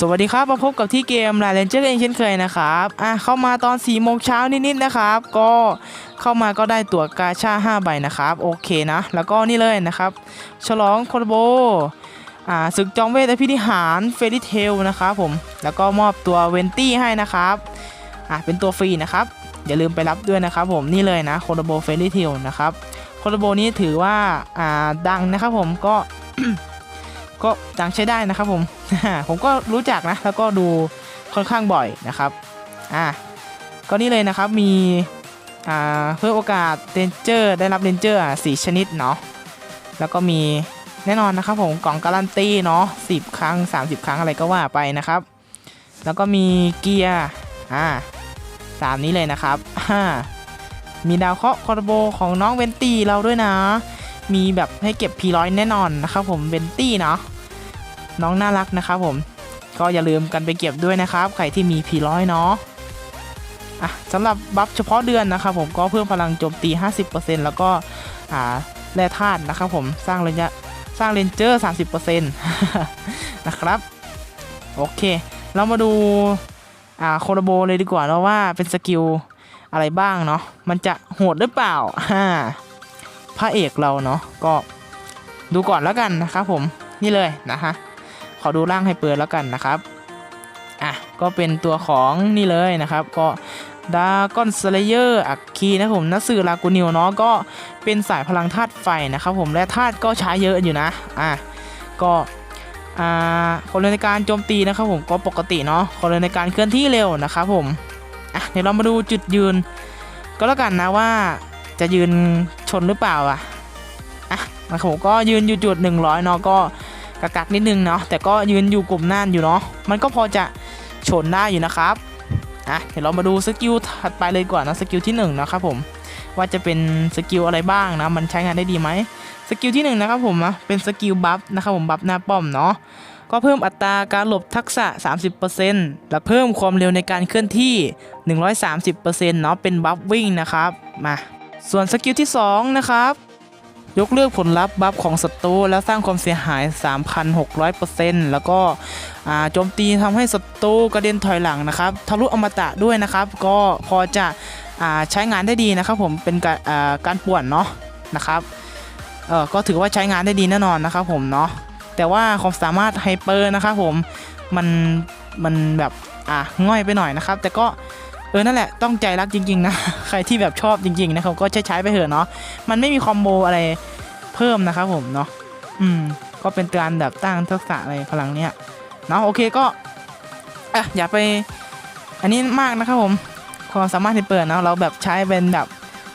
สวัสดีครับมาพบกับที่เกมลาเลนเจอร์เองเช่นเคยนะครับอะเข้ามาตอน4ี่โมงเช้านิดๆนะครับ ก็เข้ามาก็ได้ตั๋วกาชา5ใบนะครับ โอเคนะ แล้วก็นี่เลยนะครับ ฉลองคโรโบอ่าศึกจองเวทและพิธิหารเฟร y เทลนะครับผม แล้วก็มอบตัวเวนตี้ให้นะครับอะเป็นตัวฟรีนะครับ อย่าลืมไปรับด้วยนะครับผมนี่เลยนะคโรโบเฟร y เทลนะครับคโรโบนี้ถือว่าอ่าดังนะครับผมก็ ก็ดังใช้ได้นะครับผม ผมก็รู้จักนะ แล้วก็ดูค่อนข้างบ่อยนะครับ อะก็นี่เลยนะครับ มี อ่า เพิ่มโอกาสเรนเจอร์ได้รับเรนเจอร์สี่ชนิดเนาะ แล้วก็มีแน่นอนนะครับผมกล่องการันตีเนาะสิบครั้ง 30 ครั้งอะไรก็ว่าไปนะครับ แล้วก็มีเกียร์ อ่าตามนี้เลยนะครับอ่ามีดาวเคราะห์คอร์โบของน้องเวนตี้เราด้วยนะ มีแบบให้เก็บพีร้อยแน่นอนนะครับผมเวนตี้เนาะ น้องน่ารักนะครับผม ก็อย่าลืมกันไปเก็บด้วยนะครับ ใครที่มีพีร้อยเนาะอะสำหรับบัฟเฉพาะเดือนนะครับผมก็เพิ่มพลังโจมตี 50%แล้วก็อ่าแร่ธาตุนะครับผมสร้างระยะสร้างเรนเจอร์ 30%นะครับ โอเค เรามาดูอ่าโคโรโบเลยดีกว่าเนาะว่าเป็นสกิลอะไรบ้างเนาะมันจะโหดหรือเปล่าฮ่าพระเอกเราเนาะก็ดูก่อนแล้วกันนะครับผมนี่เลยนะฮะ ขอดูร่างให้เปิดแล้วกันนะครับอะก็เป็นตัวของนี่เลยนะครับก็ดาก้อนสเลเยอร์อักคีนะผมนัสือลากูนิวเนาะก็เป็นสายพลังธาตุไฟนะครับผมและธาตุก็ใช้เยอะอยู่นะอะก็อ่าคนเรียนในการโจมตีนะครับผมก็ปกติเนาะคนเรียนในการเคลื่อนที่เร็วนะครับผมอะเดี๋ยวเรามาดูจุดยืน ก็แล้วกันนะว่าจะยืนชนหรือเปล่าอะอะนะครับผมก็ยืนอยู่จุด100เนาะก็ กะกักนิดนึงเนาะแต่ก็ยืนอยู่กลุ่มน่านอยู่เนาะมันก็พอจะชนได้อยู่นะครับอะเดี๋ยวเรามาดูสกิลถัดไปเลยดีกว่านนะสกิลที่1นะครับผมว่าจะเป็นสกิลอะไรบ้างนะมันใช้งานได้ดีไหมสกิลที่1นนะครับผมนะเป็นสกิลบัฟนะครับผมบัฟหน้าป้อมเนาะก็เพิ่มอัตราการหลบทักษะ 30%และเพิ่มความเร็วในการเคลื่อนที่ 130%เนาะเป็นบัฟวิ่งนะครับมาส่วนสกิลที่สองนะครับ ยกเลิกผลลัพธ์บัฟของศัตรูแล้วสร้างความเสียหาย 3,600%แล้วก็โจมตีทำให้ศัตรูกระเด็นถอยหลังนะครับ ทะลุอมตะด้วยนะครับ ก็พอจะอใช้งานได้ดีนะครับผม เป็นการอ่าการป่วนเนาะนะครับ เออก็ถือว่าใช้งานได้ดีแน่นอนนะครับผมเนาะ แต่ว่าความสามารถไฮเปอร์นะครับผม มัน มันแบบ อะง่อยไปหน่อยนะครับ แต่ก็ เออนั่นแหละต้องใจรักจริงๆนะใครที่แบบชอบจริงๆนะครับก็ใช้ใช้ไปเถอะเนาะมันไม่มีคอมโบอะไรเพิ่มนะครับผมเนาะอืมก็เป็นการแบบตั้งทักษะอะไรพลังเนี้ยเนาะโอเคก็อะอย่าไปอันนี้มากนะครับผมความสามารถที่เปิดเนาะเราแบบใช้เป็นแบบ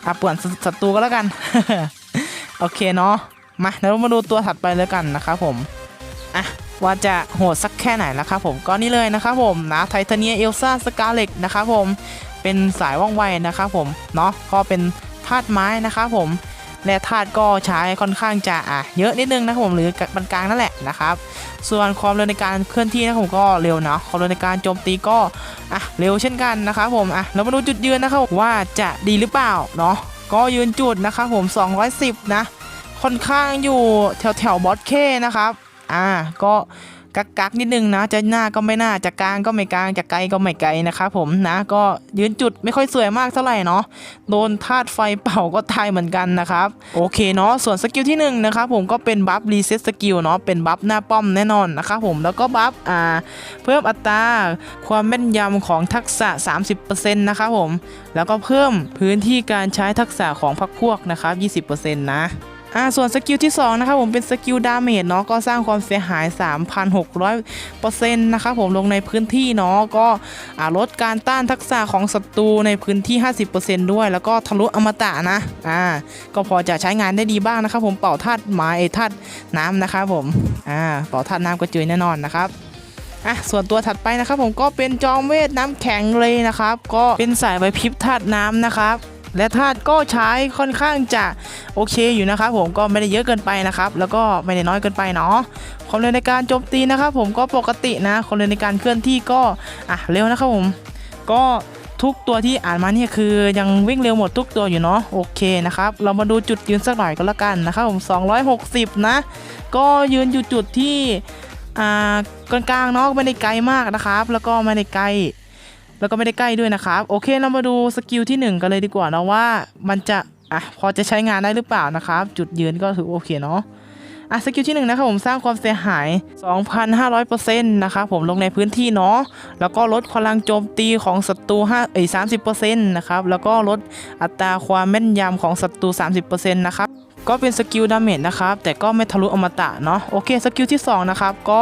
อาป่วนศัตรูก็แล้วกัน โอเคเนาะมาเดี๋ยวเรามาดูตัวถัดไปแล้วกันนะครับผมอะ ว่าจะโหดสักแค่ไหนนะครับผมก็นี่เลยนะครับผมนะไทเทเนียเอลซ่าสกาเล็กนะครับผมเป็นสายว่องไวนะครับผมเนาะก็เป็นธาตุไม้นะครับผมและธาตุก็ใช้ค่อนข้างจะอะเยอะนิดนึงนะครับผมหรือปานกลางนั่นแหละนะครับ ส่วนความเร็วในการเคลื่อนที่นะครับผมก็เร็วเนาะความเร็วในการโจมตีก็อะเร็วเช่นกันนะครับผมอะเรามาดูจุดยืนนะครับว่าจะดีหรือเปล่าเนาะก็ยืนจุดนะครับผม 210 นะค่อนข้างอยู่แถวแถวบอสเคนะครับ อ่า ก็กักกักนิดนึงนะ จะหน้าก็ไม่หน่าจะกลางก็ไม่กลางจะไกลก็ไม่ไกลนะครับผมนะ ก็ยืนจุดไม่ค่อยสวยมากเท่าไหร่เนาะโดนธาตุไฟเป่าก็ตายเหมือนกันนะครับโอเคเนาะส่วนสกิลที่1นงนะครับผมก็เป็นบัฟรีเซ็ตสกิลเนาะเป็นบัฟหน้าป้อมแน่นอนนะครับผมแล้วก็บัฟอ่าเพิ่มอัตราความแม่นยำของทักษะ 30%นะครับผมแล้วก็เพิ่มพื้นที่การใช้ทักษะของพรรคพวกนะครับ20%นะ อ่าส่วนสกิลที่2นะครับผมเป็นสกิลดาเมจเนาะก็สร้างความเสียหาย 3,600%นะครับผมลงในพื้นที่เนาะก็อ่าลดการต้านทักษะของศัตรูในพื้นที่ 50%ด้วย แล้วก็ทะลุอมตะนะอ่าก็พอจะใช้งานได้ดีบ้างนะครับผมเป่าธาตุไม้ธาตุน้ำนะครับผมอ่าเป่าธาตุน้ำก็เจอแน่นอนนะครับอะส่วนตัวถัดไปนะครับผมก็เป็นจอมเวทน้ำแข็งเลยนะครับ ก็เป็นสายใบพริบธาตุน้ำนะครับ และธาตุก็ใช้ค่อนข้างจะโอเคอยู่นะครับผมก็ไม่ได้เยอะเกินไปนะครับ แล้วก็ไม่ได้น้อยเกินไปเนาะความเร็วในการโจมตีนะครับ ผมก็ปกตินะความเร็วในการเคลื่อนที่ก็อะเร็วนะครับผมก็ทุกตัวที่อ่านมาเนี่ยคือยังวิ่งเร็วหมดทุกตัวอยู่เนาะโอเคนะครับ เรามาดูจุดยืนสักหน่อยก็แล้วกันนะครับผม 260 นะ ก็ยืนอยู่จุดที่อ่ากลางๆเนาะไม่ได้ไกลมากนะครับ แล้วก็ไม่ได้ใกล แล้วก็ไม่ได้ใกล้ด้วยนะครับ โอเคเรามาดูสกิลที่หนึ่งกันเลยดีกว่าเนาะว่ามันจะอะพอจะใช้งานได้หรือเปล่านะครับ จุดยืนก็ถือโอเคเนาะอะสกิลที่หนึ่งนะครับผมสร้างความเสียหาย 2,500%นะครับผมลงในพื้นที่เนาะแล้วก็ลดพลังโจมตีของศัตรู5เอ้ย30%นะครับแล้วก็ลดอัตราความแม่นยำของศัตรู 30%นะครับก็เป็นสกิลดาเมจนะครับแต่ก็ไม่ทะลุอมตะเนาะโอเคสกิลที่2นะครับก็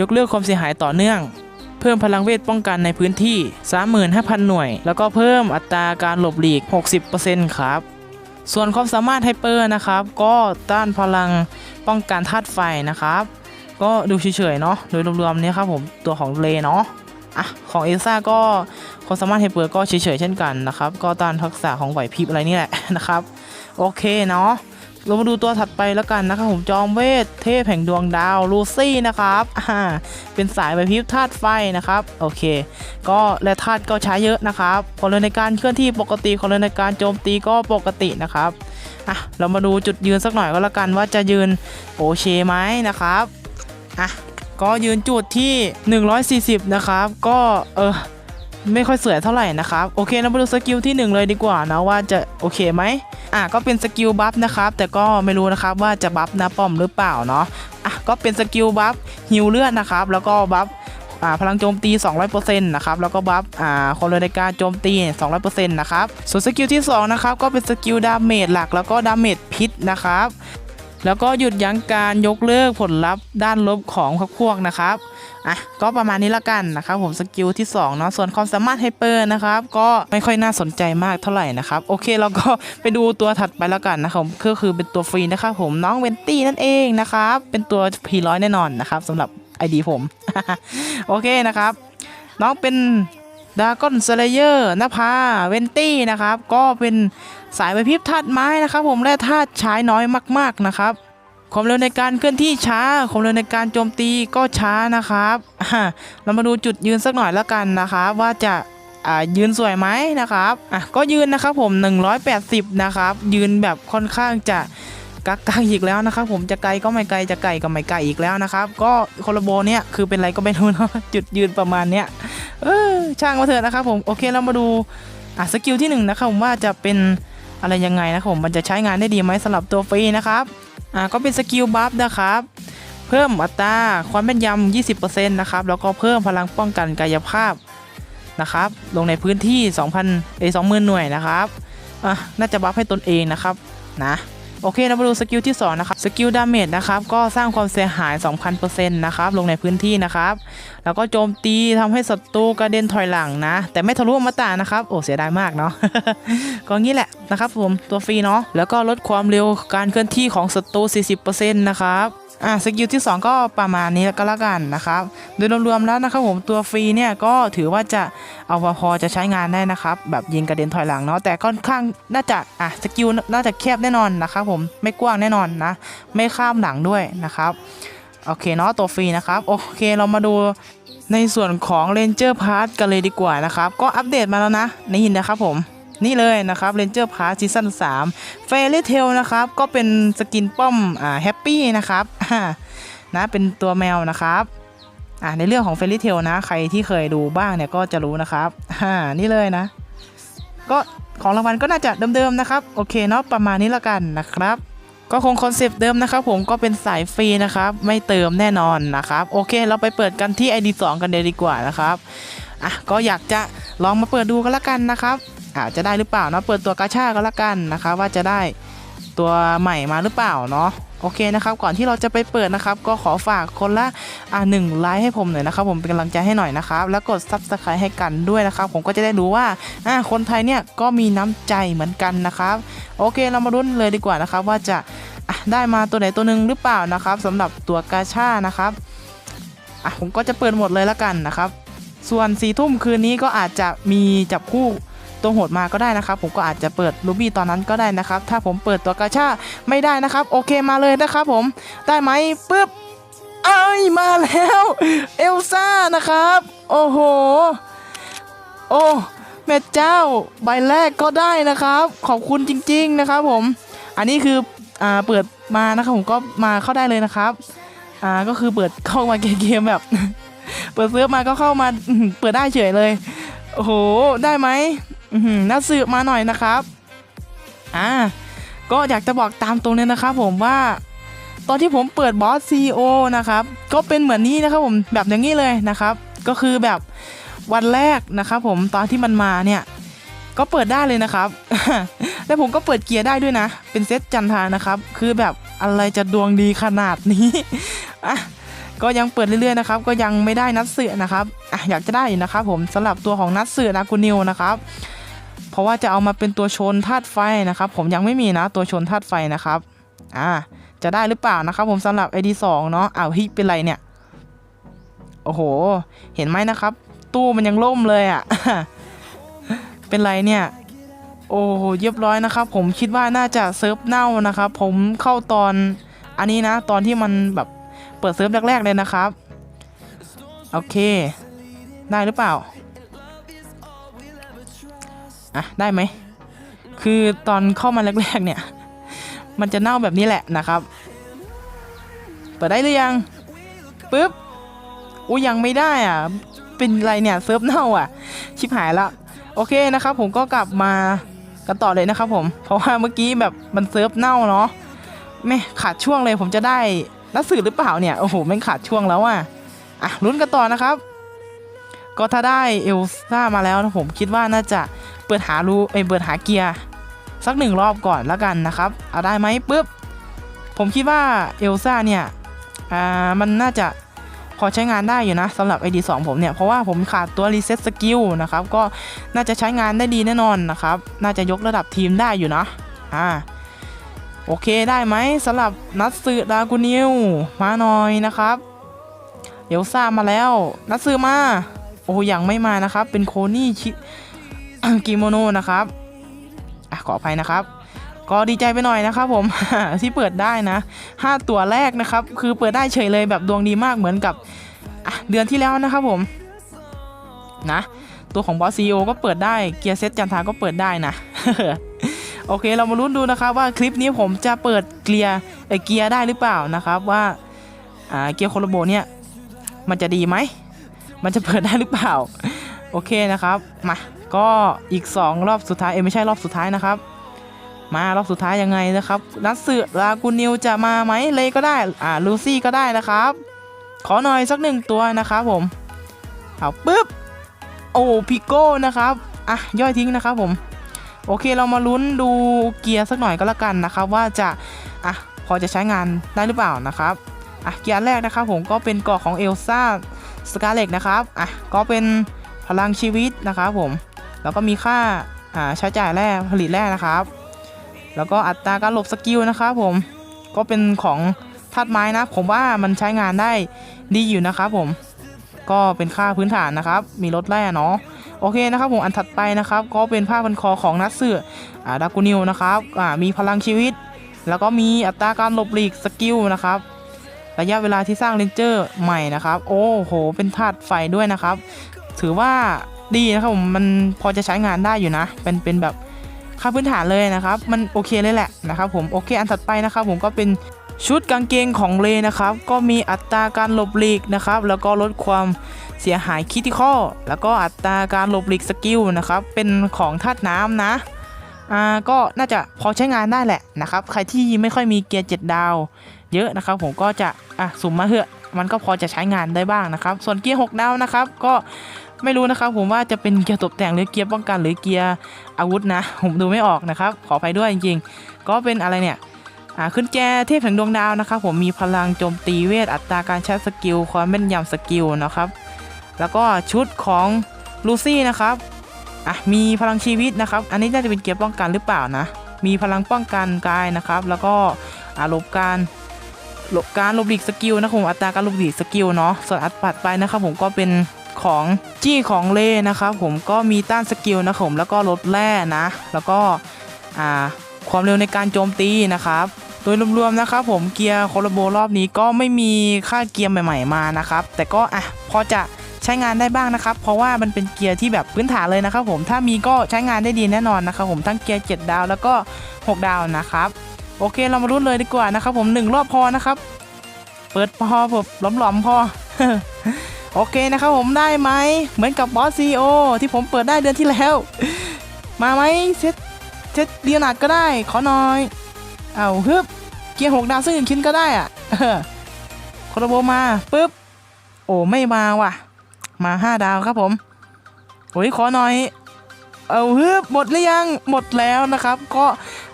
ยกเลิกความเสียหายต่อเนื่อง พิ่มพลังเวทป้องกันในพื้นที่ 35,000 หน่วย แล้วก็เพิ่มอัตราการหลบหลีก 60%ครับ ส่วนความสามารถไฮเปอร์นะครับ ก็ต้านพลังป้องกันธาตุไฟนะครับ ก็ดูเฉยๆเนาะ โดยรวมๆนี่ครับผมตัวของเลเนาะอะของเอลซ่าก็ความสามารถไฮเปอร์ก็เฉยๆเช่นกันนะครับ ก็ต้านทักษะของไหวพริบอะไรนี่แหละนะครับ โอเคเนาะ เรามาดูตัวถัดไปแล้วกันนะครับผมจอมเวทเทพแห่งดวงดาวลูซี่นะครับอ่าเป็นสายไหวพริบธาตุไฟนะครับโอเค ก็และธาตุก็ใช้เยอะนะครับความเร็วในการเคลื่อนที่ปกติความเร็วในการโจมตีก็ปกตินะครับอะเรามาดูจุดยืนสักหน่อยก็แล้วกันว่าจะยืนโอเคไหมนะครับอะก็ยืนจุดที่ 140 นะครับ ก็เออ ไม่ค่อยสวยเท่าไหร่นะครับโอเคเรามาดูสกิลที่หนึ่งเลยดีกว่านะว่าจะโอเคไหมอะก็เป็นสกิลบัฟนะครับแต่ก็ไม่รู้นะครับว่าจะบัฟน้าป้อมหรือเปล่าเนาะอะก็เป็นสกิลบัฟฮิวเลือดนะครับแล้วก็บัฟพลังโจมตี 200%นะครับ แล้วก็บัฟความเร็วในการโจมตี 200%นะครับ ส่วนสกิลที่ 2 นะครับ ก็เป็นสกิลดาเมจหลัก แล้วก็ดาเมจพิษนะครับ แล้วก็หยุดยั้งการยกเลิกผลลัพธ์ด้านลบของพรรคพวกนะครับ อะก็ประมาณนี้ละกันนะครับผมสกิลที่2เนาะส่วนความสามารถไฮเปอร์นะครับก็ไม่ค่อยน่าสนใจมากเท่าไหร่นะครับโอเคเราก็ไปดูตัวถัดไปแล้วกันนะครับก็คือเป็นตัวฟรีนะครับผมน้องเวนตี้นั่นเองนะครับเป็นตัวพีร้อยแน่นอนนะครับสำหรับ ID ผม โอเคนะครับ น้องเป็นดากอนสเลเยอร์นภาเวนตี้นะครับ ก็เป็นสายไปพิบธาตุไม้นะครับ ผมและธาตุใช้น้อยมาก ๆนะครับ ความเร็วในการเคลื่อนที่ช้า ความเร็วในการโจมตีก็ช้านะครับเรามาดูจุดยืนสักหน่อยแล้วกันนะครับว่าจะยืนสวยไหมนะครับอะก็ยืนนะครับผม 180 นะครับ ยืนแบบค่อนข้างจะกักกักอีกแล้วนะครับผมจะไกลก็ไม่ไกลจะไกลก็ไม่ไกลอีกแล้วนะครับ ก็โคลโบเนี่ยคือเป็นไรก็ไม่รู้เนาะจุดยืนประมาณเนี้ยเออช่างมาเถอะนะครับผมโอเคเรามาดูอะสกิลที่หนึ่งนะครับผมว่าจะเป็นอะไรยังไงนะครับผมมันจะใช้งานได้ดีไหมสำหรับตัวฟรีนะครับ อ่าก็เป็นสกิลบัฟนะครับ เพิ่มอัตราความแม่นยำ 20%นะครับ แล้วก็เพิ่มพลังป้องกันกายภาพนะครับ ลงในพื้นที่ 2,000เอ้ย20,000 หน่วยนะครับ อะ น่าจะบัฟให้ตนเองนะครับ นะ โอเคเรามาดูสกิลที่ 2 นะครับสกิลดาเมจนะครับก็สร้างความเสียหาย 2,000%นะครับลงในพื้นที่นะครับ แล้วก็โจมตีทำให้ศัตรูกระเด็นถอยหลังนะ แต่ไม่ทะลุอมตะนะครับ โอ้เสียดายมากเนาะก็งี้แหละนะครับผมตัวฟรีเนาะแล้วก็ลดความเร็วการเคลื่อนที่ของศัตรู40%นะครับ อะสกิลที่ 2 ก็ประมาณนี้ก็แล้วกันนะครับ โดยรวมๆแล้วนะครับผมตัวฟรีเนี่ยก็ถือว่าจะเอาพอจะใช้งานได้นะครับ แบบยิงกระเด็นถอยหลังเนาะแต่ค่อนข้างน่าจะอะสกิลน่าจะแคบแน่นอนนะครับผมไม่กว้างแน่นอนนะ ไม่ข้ามหลังด้วยนะครับโอเคเนาะตัวฟรีนะครับโอเคเรามาดูในส่วนของ Ranger Pass กันเลยดีกว่านะครับ ก็อัปเดตมาแล้วนะนี่นะครับผม นี่เลยนะครับ Ranger Pass ซีซั่น3 Fairy Tail นะครับ ก็เป็นสกินป้อมอ่าแฮปปี้นะครับอ่านะเป็นตัวแมวนะครับอ่าในเรื่องของ Fairy Tail นะ ใครที่เคยดูบ้างเนี่ยก็จะรู้นะครับอ่านี่เลยนะ ก็ของรางวัลก็น่าจะเดิมๆนะครับ โอเคเนาะประมาณนี้ละกันนะครับ ก็คงคอนเซปต์เดิมนะครับ ผมก็เป็นสายฟรีนะครับ ไม่เติมแน่นอนนะครับ โอเค เราไปเปิดกันที่ ID 2 กันเลยดีกว่านะครับอะก็อยากจะลองมาเปิดดูกันละกันนะครับ อาจจะได้หรือเปล่าเนาะเปิดตัวกาชากันละกันนะครับว่าจะได้ตัวใหม่มาหรือเปล่าเนาะโอเคนะครับ ก่อนที่เราจะไปเปิดนะครับ ก็ขอฝากคนละอ่าหนึ่งไลค์ให้ผมหน่อยนะครับ ผมเป็นกำลังใจให้หน่อยนะครับ แล้วกด Subscribe ให้กันด้วยนะครับ ผมก็จะได้รู้ว่าอ่าคนไทยเนี่ยก็มีน้ำใจเหมือนกันนะครับ โอเคเรามาลุ้นเลยดีกว่านะครับ ว่าจะอะได้มาตัวไหนตัวหนึ่งหรือเปล่านะครับสำหรับตัวกาชานะครับอะผมก็จะเปิดหมดเลยละกันนะครับ ส่วนสี่ทุ่มคืนนี้ก็อาจจะมีจับคู่ ตัวโหดมาก็ได้นะครับ ผมก็อาจจะเปิดลูบี้ตอนนั้นก็ได้นะครับ ถ้าผมเปิดตัวกาชาไม่ได้นะครับ โอเคมาเลยนะครับผมได้ไหมปึ๊บเอ้ยมาแล้วเอลซ่านะครับ โอ้โห โอ้แม่เจ้าใบแรกก็ได้นะครับ ขอบคุณจริง ๆนะครับ ผม อันนี้คืออ่าเปิดมานะครับผมก็มาเข้าได้เลยนะครับอ่าก็คือเปิดเข้ามาเกมแบบ เปิดเซิร์ฟมาก็เข้ามาเปิดได้เฉยเลย โอ้โห ได้ไหม อื้อหือน่าสืบมาหน่อยนะครับ อ่า ก็อยากจะบอกตามตรงเลยนะครับ ผมว่า ตอนที่ผมเปิดบอสซีโอนะครับ ก็เป็นเหมือนนี้นะครับผม แบบอย่างนี้เลยนะครับ ก็คือแบบวันแรกนะครับผม ตอนที่มันมาเนี่ย ก็เปิดได้เลยนะครับ แล้วผมก็เปิดเกียร์ได้ด้วยนะ เป็นเซตจันทานะครับ คือแบบอะไรจะดวงดีขนาดนี้ อะก็ยังเปิดเรื่อยๆนะครับ ก็ยังไม่ได้นัดเสือนะครับอะอยากจะได้อยู่นะครับผมสำหรับตัวของนัดเสือนากูนิวนะครับ เพราะว่าจะเอามาเป็นตัวชนธาตุไฟนะครับ ผมยังไม่มีนะตัวชนธาตุไฟนะครับอ่าจะได้หรือเปล่านะครับ ผมสำหรับ ID 2เนาะอ้าวฮ้ยเป็นไรเนี่ยโอ้โห เห็นไหมนะครับ ตู้มันยังล่มเลยอะ่ะเป็นไรเนี่ย โอ้โหเรียบร้อยนะครับ ผมคิดว่าน่าจะเซิร์ฟเน่านะครับ ผมเข้าตอนอันนี้นะ ตอนที่มันแบบเปิดเซิร์ฟแรก ๆ เลยนะครับ โอเค ได้หรือเปล่า อะได้ไหม คือตอนเข้ามาแรกๆเนี่ย มันจะเน่าแบบนี้แหละนะครับ เปิดได้หรือยังปึ๊บอุ้ยังไม่ได้อะ เป็นไรเนี่ยเซิร์ฟเน่าอะ ชิบหายละโอเคนะครับ ผมก็กลับมากันต่อเลยนะครับผม เพราะว่าเมื่อกี้แบบมันเซิร์ฟเน่าเนาะแม่ขาดช่วงเลยผมจะได้นักสื่อหรือเปล่าเนี่ย โอ้โหแม่งขาดช่วงแล้วอะ อะลุ้นกันต่อนะครับ ก็ถ้าได้เอลซ่ามาแล้วนะผมคิดว่าน่าจะ เปิดหารูเอยเปิดหาเกียร์สักหนึ่งรอบก่อนแล้วกันนะครับ เอาได้ไหมปุ๊บ ผมคิดว่าเอลซ่าเนี่ย อ่า มันน่าจะพอใช้งานได้อยู่นะสำหรับ ID 2 ผมเนี่ย เพราะว่าผมขาดตัว Reset Skill นะครับ ก็น่าจะใช้งานได้ดีแน่นอนนะครับ น่าจะยกระดับทีมได้อยู่นะ อ่า โอเคได้ไหมสำหรับนัดสือดากูนิวมาหน่อยนะครับเอลซ่ามาแล้ว นัดสือมา โอ้ยังไม่มานะครับ เป็นโคนี่ชิ กิโมโนนะครับอะขออภัยนะครับ ก็ดีใจไปหน่อยนะครับผม ที่เปิดได้นะ 5 ตัวแรกนะครับ คือเปิดได้เฉยเลยแบบดวงดีมากเหมือนกับเดือนที่แล้วนะครับผมนะตัวของบอสซีโอก็เปิดได้เกียร์เซตจันทาก็เปิดได้นะโอเคเรามาลุ้นดูนะครับว่าคลิปนี้ผมจะเปิดเกียร์เกียร์ได้หรือเปล่านะครับว่าอ่าเกียร์โคโลโบเนี่ยมันจะดีไหมมันจะเปิดได้หรือเปล่า โอเคนะครับมา ก็อีก 2 รอบสุดท้ายเอไม่ใช่รอบสุดท้ายนะครับ มารอบสุดท้ายยังไงนะครับ นัดสือลากูนิวจะมาไหมเลยก็ได้อ่าลูซี่ก็ได้นะครับ ขอหน่อยสักหนึ่งตัวนะครับผมเอาปึ๊บโอ้พิโก้นะครับอะย่อยทิ้งนะครับผมโอเคเรามาลุ้นดูเกียร์สักหน่อยก็แล้วกันนะครับว่าจะอะพอจะใช้งานได้หรือเปล่านะครับอะเกียร์แรกนะครับผมก็เป็นเกาะของเอลซ่าสกาเล็กนะครับอะก็เป็นพลังชีวิตนะครับผม แล้วก็มีค่าใช้จ่ายแร่ผลิตแร่นะครับ แล้วก็อัตราการหลบสกิลนะครับผมก็เป็นของธาตุไม้นะผมว่ามันใช้งานได้ดีอยู่นะครับผมก็เป็นค่าพื้นฐานนะครับ มีลดแร่เนาะโอเคนะครับผมอันถัดไปนะครับ ก็เป็นผ้าพันคอของนักเสืออ่าดากูนิวนะครับอ่ามีพลังชีวิต แล้วก็มีอัตราการหลบหลีกสกิลนะครับระยะเวลาที่สร้างเลนเจอร์ใหม่นะครับ โอ้โห เป็นธาตุไฟด้วยนะครับ ถือว่า ดีนะครับผมมันพอจะใช้งานได้อยู่นะ เป็นเป็นแบบค่าพื้นฐานเลยนะครับ มันโอเคเลยแหละนะครับผมโอเคอันถัดไปนะครับผมก็เป็นชุดกางเกงของเลนะครับ ก็มีอัตราการหลบหลีกนะครับ แล้วก็ลดความเสียหายคิติคอลแล้วก็อัตราการหลบหลีกสกิลนะครับ เป็นของธาตุน้ำนะอ่าก็น่าจะพอใช้งานได้แหละนะครับ ใครที่ไม่ค่อยมีเกียร์7ดาว เยอะนะครับ ผมก็จะอะสุ่มมาเถอะมันก็พอจะใช้งานได้บ้างนะครับ ส่วนเกียร์6ดาวนะครับ ก็ ไม่รู้นะครับผมว่าจะเป็นเกียร์ตกแต่งหรือเกียร์ป้องกันหรือเกียร์อาวุธนะ ผมดูไม่ออกนะครับ ขออภัยด้วยจริงๆ ก็เป็นอะไรเนี่ยขึ้นแจเทพแห่งดวงดาวนะครับผมมีพลังโจมตีเวทอัตราการใช้สกิลความแม่นยำสกิลนะครับ แล้วก็ชุดของลูซี่นะครับอะมีพลังชีวิตนะครับ อันนี้น่าจะเป็นเกียร์ป้องกันหรือเปล่านะ มีพลังป้องกันกายนะครับ แล้วก็อ่าหลบการหลบการหลบหลีกสกิลนะครับผมอัตราการหลบหลีกสกิลเนาะส่วนอัดปัดไปนะครับผมก็เป็น ของจี้ของเลนะครับผมก็มีต้านสกิลนะผมแล้วก็ลดแร่นะ แล้วก็ความเร็วในการโจมตีนะครับโดยรวมๆนะครับผมเกียร์โคโลโบรอบนี้ก็ไม่มีค่าเกียร์ใหม่ ๆมานะครับ แต่ก็อะพอจะใช้งานได้บ้างนะครับ เพราะว่ามันเป็นเกียร์ที่แบบพื้นฐานเลยนะครับ ผมถ้ามีก็ใช้งานได้ดีแน่นอนนะครับ ผมทั้งเกียร์ 7 ดาวแล้วก็ 6 ดาวนะครับโอเคเรามาลุ้นเลยดีกว่านะครับ ผมหนึ่งรอบพอนะครับ เปิดพอแบบหลอมๆพอ โอเคนะครับผมได้ไหม เหมือนกับบอสซีโอที่ผมเปิดได้เดือนที่แล้ว มาไหมเซตเซตเดียนาดก็ได้ ขอหน่อย เอาฮึบเกียร์หกดาวซึ่งชิ้นก็ได้อะเออโคโรโบมาปุ๊บ โอ้ไม่มาว่ะ มาห้าดาวครับผมโอ้ยขอหน่อย เอาฮึบหมดหรือยังหมดแล้วนะครับ ก็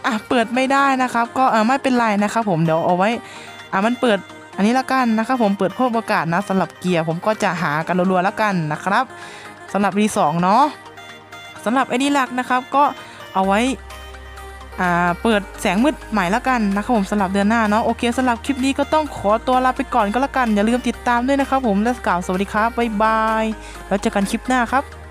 อะเปิดไม่ได้นะครับ ก็อะไม่เป็นไรนะครับ ผมเดี๋ยวเอาไว้อะมันเปิด นนี้ละกันนะครับผมเปิดเพิ่มโอกาสนะสำหรับเกียร์ผมก็จะหากันรัวๆแล้วกันนะครับสำหรับ V2 เนาะสำหรับไอดีหลักนะครับก็เอาไว้อ่าเปิดแสงมืดใหม่ละกันนะครับผมสำหรับเดือนหน้าเนาะโอเคสำหรับคลิปนี้ก็ต้องขอตัวลาไปก่อนก็แล้วกัน อย่าลืมติดตามด้วยนะครับผมและกล่าวสวัสดีครับบ๊ายบายแล้วเจอกันคลิปหน้าครับ